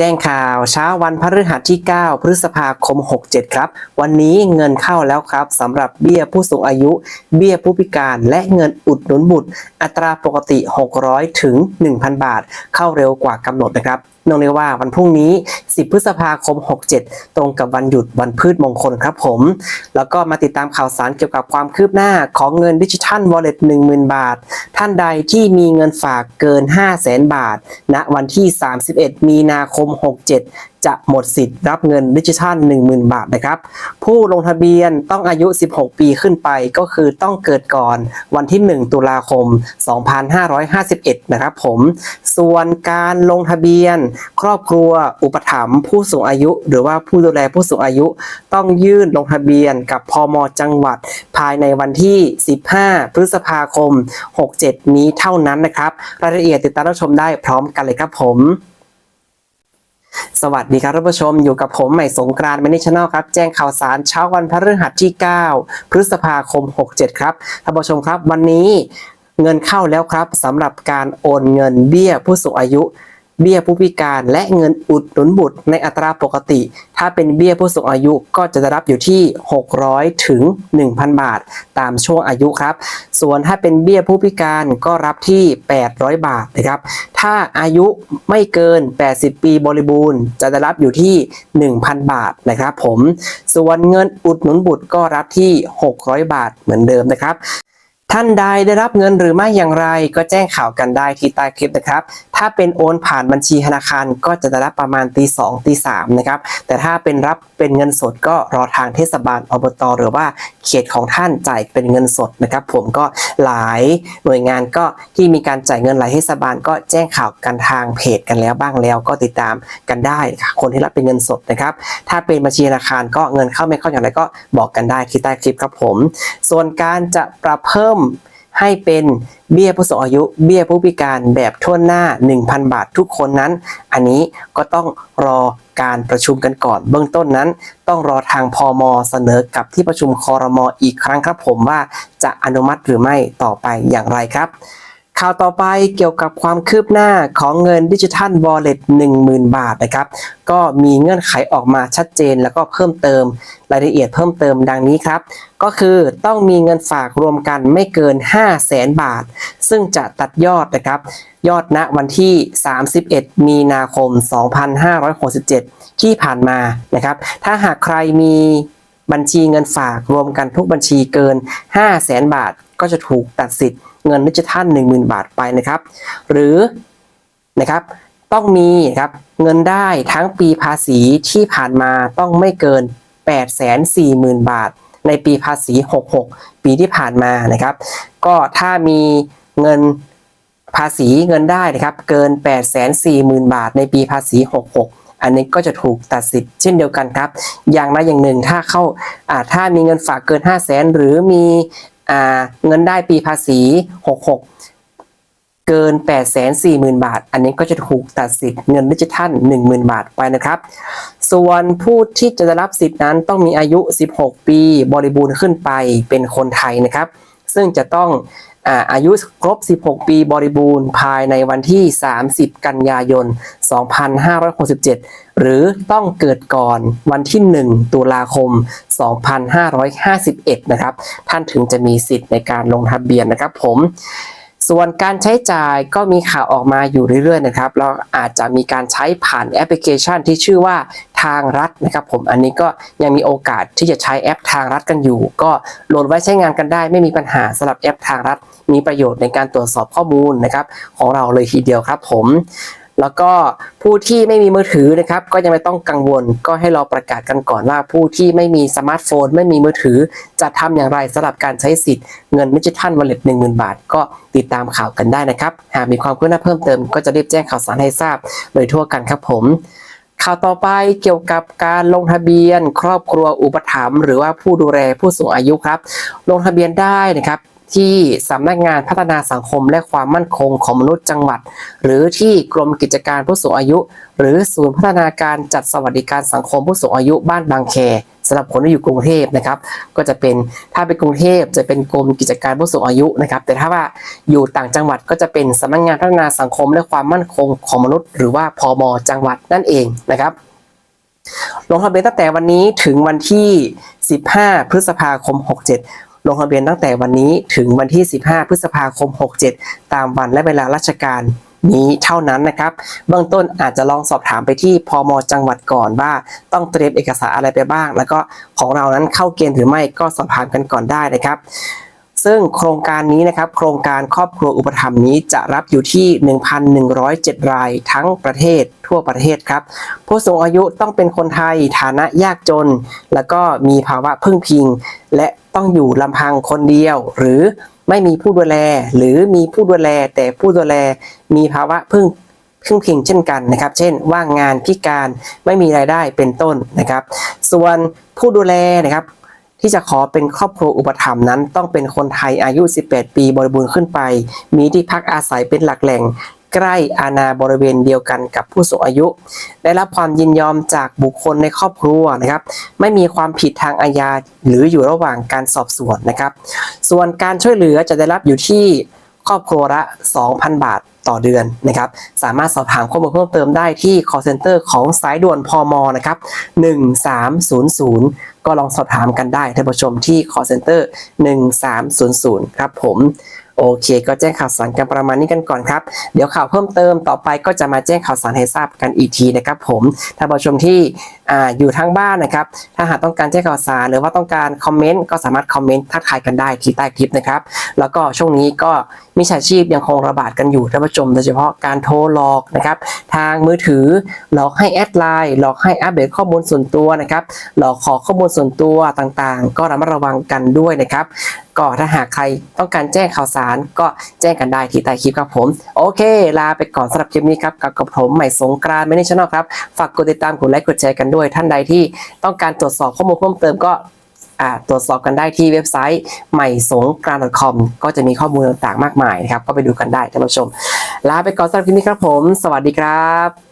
แจ้งข่าวเช้าวันพฤหัสที่ 9 พฤษภาคม 67 ครับ วันนี้เงินเข้าแล้วครับสำหรับเบี้ยผู้สูงอายุ เบี้ยผู้พิการและเงินอุดหนุนบุตร อัตราปกติ 600 ถึง 1,000 บาท เข้าเร็วกว่ากำหนดนะครับ เนื่องในว่าวันพรุ่งนี้ 10 พฤษภาคม 67 ตรงกับวันหยุดวันพืชมงคลครับผม แล้วก็มาติดตามข่าวสารเกี่ยวกับความคืบหน้าของเงินดิจิทัล Wallet 10,000 บาท ท่านใดที่มีเงินฝากเกิน 500,000 บาทณวันที่ 31 มีนาคม 67จะหมดสิทธิ์รับเงินดิจิทัล 10,000 บาทนะครับ ผู้ลงทะเบียนต้องอายุ 16 ปีขึ้นไปก็คือต้องเกิดก่อนวันที่ 1 ตุลาคม 2551 นะครับผม ส่วนการลงทะเบียน ครอบครัวอุปถัมภ์ผู้สูงอายุ หรือว่าผู้ดูแลผู้สูงอายุ ต้องยื่นลงทะเบียนกับพมจังหวัด ภายในวันที่ 15 พฤษภาคม 67 นี้เท่านั้นนะครับ รายละเอียดติดตามรับชมได้พร้อมกันเลยครับผม สวัสดีครับท่านผู้ชมอยู่กับผมใหม่สงกรานต์แมนชแนลครับแจ้งข่าวสารเช้าวันพฤหัสที่ 9 พฤษภาคม 67 ครับท่านผู้ชมครับวันนี้เงินเข้าแล้วครับสำหรับการโอนเงินเบี้ยผู้สูงอายุ เบี้ยผู้พิการและเงินอุดหนุนบุตรในอัตราปกติ ถ้าเป็นเบี้ยผู้สูงอายุก็จะได้รับอยู่ที่ 600 ถึง 1,000 บาท ตามช่วงอายุครับ ส่วนถ้าเป็นเบี้ยผู้พิการก็รับที่ 800 บาทนะครับ ถ้าอายุไม่เกิน 80 ปีบริบูรณ์ จะได้รับอยู่ที่ 1,000 บาทนะครับผม ส่วนเงินอุดหนุนบุตรก็รับที่ 600 บาทเหมือนเดิมนะครับ ท่านใดได้รับเงินหรือไม่อย่างไร ก็แจ้งข่าวกันได้ที่ใต้คลิปนะครับ ถ้าเป็นโอนผ่านบัญชีธนาคารก็จะได้รับประมาณตีสองตีสามนะครับ แต่ถ้าเป็นรับเป็นเงินสดก็รอทางเทศบาลอบต หรือว่าเขตของท่านจ่ายเป็นเงินสดนะครับ ผมก็หลายหน่วยงานก็ที่มีการจ่ายเงินหลายเทศบาล ก็แจ้งข่าวกันทางเพจกันแล้วบ้างแล้ว ก็ติดตามกันได้คคนที่รับเป็นเงินสดนะครับ ถ้าเป็นบัญชีธนาคารก็เงินเข้าไม่เข้าอย่างไรก็บอกกันได้ที่ใต้คลิปครับผม ส่วนการจะปรับเพิ่มให้เป็นเบี้ยผู้สูงอายุเบี้ยผู้พิการแบบทั่วหน้า 1,000 บาททุกคนนั้น อันนี้ก็ต้องรอการประชุมกันก่อน เบื้องต้นนั้น ต้องรอทางพอมเสนอกับที่ประชุมคอรมออีกครั้งครับผมว่าจะอนุมัติหรือไม่ต่อไปอย่างไรครับ ข่าวต่อไปเกี่ยวกับความคืบหน้าของเงินดิจิทัล Wallet 10,000 บาทนะครับ ก็มีเงื่อนไขออกมาชัดเจนแล้วก็เพิ่มเติมรายละเอียดเพิ่มเติมดังนี้ครับ ก็คือต้องมีเงินฝากรวมกันไม่เกิน 5 0 0แสนบาท ซึ่งจะตัดยอดนะครับ ยอดณวันที่ 31 มีนาคม 2567 ที่ผ่านมานะครับ ถ้าหากใครมี บัญชีเงินฝากรวมกันทุกบัญชีเกิน 5 0 0แสนบาท ก็จะถูกตัดสิทธิ์เงินดิจิทัล10,000 บาทไปนะครับ หรือนะครับต้องมีครับเงินได้ทั้งปีภาษีที่ผ่านมาต้องไม่เกิน 840,000 บาท ในปีภาษี 66 ปีที่ผ่านมานะครับ ก็ถ้ามีเงินภาษีเงินได้นะครับเกิน 840,000 บาท ในปีภาษี 66 อันนี้ก็จะถูกตัดสิทธิ์เช่นเดียวกันครับ อย่างใดอย่างหนึ่งถ้าเข้าถ้ามีเงินฝากเกิน 5 0 0 0 0 0หรือมีอเงินได้ปีภาษี 66เกิน 840,000 บาท อันนี้ก็จะถูกตัดสิทธิ์เงินดิจิทัล 10,000 บาทไปนะครับ ส่วนผู้ที่จะได้รับสิทธินั้นต้องมีอายุ 16 ปี บริบูรณ์ขึ้นไปเป็นคนไทยนะครับ ซึ่งจะต้องอาอายุครบ 16 ปีบริบูรณ์ภายในวันที่ 30 กันยายน 2567 หรือต้องเกิดก่อนวันที่ 1 ตุลาคม 2551 นะครับ ท่านถึงจะมีสิทธิ์ในการลงทะเบียนนะครับผม ส่วนการใช้จ่ายก็มีข่าวออกมาอยู่เรื่อยๆนะครับเราอาจจะมีการใช้ผ่านแอปพลิเคชันที่ชื่อว่าทางรัฐนะครับผมอันนี้ก็ยังมีโอกาสที่จะใช้แอปทางรัฐกันอยู่ ก็โหลดไว้ใช้งานกันได้ไม่มีปัญหาสำหรับแอปทางรัฐ มีประโยชน์ในการตรวจสอบข้อมูลนะครับของเราเลยทีเดียวครับผม แล้วก็ผู้ที่ไม่มีมือถือนะครับ ก็ยังไม่ต้องกังวล ก็ให้เราประกาศกันก่อนว่าผู้ที่ไม่มีสมาร์ทโฟน ไม่มีมือถือ จะทำอย่างไรสำหรับการใช้สิทธิ์เงินดิจิทัลวอลเล็ตหนึ่งหมื่นบาท ก็ติดตามข่าวกันได้นะครับ หากมีความคืบหน้าเพิ่มเติมก็จะรีบแจ้งข่าวสารให้ทราบโดยทั่วกันครับผมข่าวต่อไปเกี่ยวกับการลงทะเบียน ครอบครัวอุปถัมภ์หรือว่าผู้ดูแลผู้สูงอายุครับ ลงทะเบียนได้นะครับ ที่สำนักงานพัฒนาสังคมและความมั่นคงของมนุษย์จังหวัด หรือที่กรมกิจการผู้สูงอายุ หรือศูนย์พัฒนาการจัดสวัสดิการสังคมผู้สูงอายุบ้านบางแคสำหรับคนที่อยู่กรุงเทพนะครับ ก็จะเป็นถ้าเป็นกรุงเทพจะเป็นกรมกิจการผู้สูงอายุนะครับ แต่ถ้าว่าอยู่ต่างจังหวัดก็จะเป็นสำนักงานพัฒนาสังคมและความมั่นคงของมนุษย์ หรือว่าพมจังหวัดนั่นเองนะครับลงทะเบียนตั้งแต่วันนี้ถึงวันที่ 15 พฤษภาคม 67 ลงทะเบียนตั้งแต่วันนี้ถึงวันที่ 15 พฤษภาคม 67 ตามวันและเวลาราชการนี้เท่านั้นนะครับ เบื้องต้นอาจจะลองสอบถามไปที่พมจังหวัดก่อนว่า ต้องเตรียมเอกสารอะไรไปบ้าง แล้วก็ของเรานั้นเข้าเกณฑ์หรือไม่ก็สอบถามกันก่อนได้นะครับ ซึ่งโครงการนี้นะครับ โครงการครอบครัวอุปถัมภ์นี้จะรับอยู่ที่ 1,107 รายทั้งประเทศทั่วประเทศครับ ผู้สูงอายุต้องเป็นคนไทยฐานะยากจน แล้วก็มีภาวะพึ่งพิง และต้องอยู่ลำพังคนเดียว หรือไม่มีผู้ดูแล หรือมีผู้ดูแล แต่ผู้ดูแลมีภาวะพึ่งพึ่งพิงเช่นกันนะครับ เช่น ว่างงานพิการไม่มีรายได้เป็นต้นนะครับ ส่วนผู้ดูแลนะครับ ที่จะขอเป็นครอบครัวอุปถัมภ์นั้นต้องเป็นคนไทยอายุ 18 ปีบริบูรณ์ขึ้นไป มีที่พักอาศัยเป็นหลักแหล่ง ใกล้อาณาบริเวณเดียวกันกับผู้สูงอายุ ได้รับความยินยอมจากบุคคลในครอบครัวนะครับ ไม่มีความผิดทางอาญาหรืออยู่ระหว่างการสอบสวนนะครับ ส่วนการช่วยเหลือจะได้รับอยู่ที่ครอบครัวละ 2,000 บาทต่อเดือนนะครับ สามารถสอบถามข้อมูลเพิ่มเติมได้ที่ call center ของสายด่วนพมนะครับ 1300 ก็ลองสอบถามกันได้ท่านผู้ชมที่ call center 1300 ครับผมโอเค ก็แจ้งข่าวสารกันประมาณนี้กันก่อนครับ เดี๋ยวข่าวเพิ่มเติมต่อไปก็จะมาแจ้งข่าวสารให้ทราบกันอีกทีนะครับผมท่านผู้ชมที่ออยู่ทางบ้านนะครับ ถ้าหากต้องการแจ้งข่าวสารหรือว่าต้องการคอมเมนต์ก็สามารถคอมเมนต์ทักทายกันได้ที่ใต้คลิปนะครับ แล้วก็ช่วงนี้ก็มิจฉาชีพยังคงระบาดกันอยู่ท่านผู้ชมโดยเฉพาะการโทรหลอกนะครับทางมือถือหลอกให้แอดไลน์หลอกให้อัปเดตข้อมูลส่วนตัวนะครับหลอกขอข้อมูลส่วนตัวต่างๆ ก็ระมัดระวังกันด้วยนะครับ ก็ถ้าหากใครต้องการแจ้งข่าวสารก็แจ้งกันได้ที่ใต้คลิปครับผม โอเค ลาไปก่อนสำหรับคลิปนี้ครับกับกับผมใหม่สงกรานต์ไม่ได้ช n นลครับ ฝากกดติดตามกดไลค์กดแชร์กันด้วย ท่านใดที่ต้องการตรวจสอบข้อมูลเพิ่มเติมก็ตรวจสอบกันได้ที่เว็บไซต์ใหม่สงกรานต์ .com ก็จะมีข้อมูลต่างๆ มากมายนะครับ ก็ไปดูกันได้ท่านผู้ชม ลาไปก่อนสำหรับคลิปนี้ครับผม สวัสดีครับ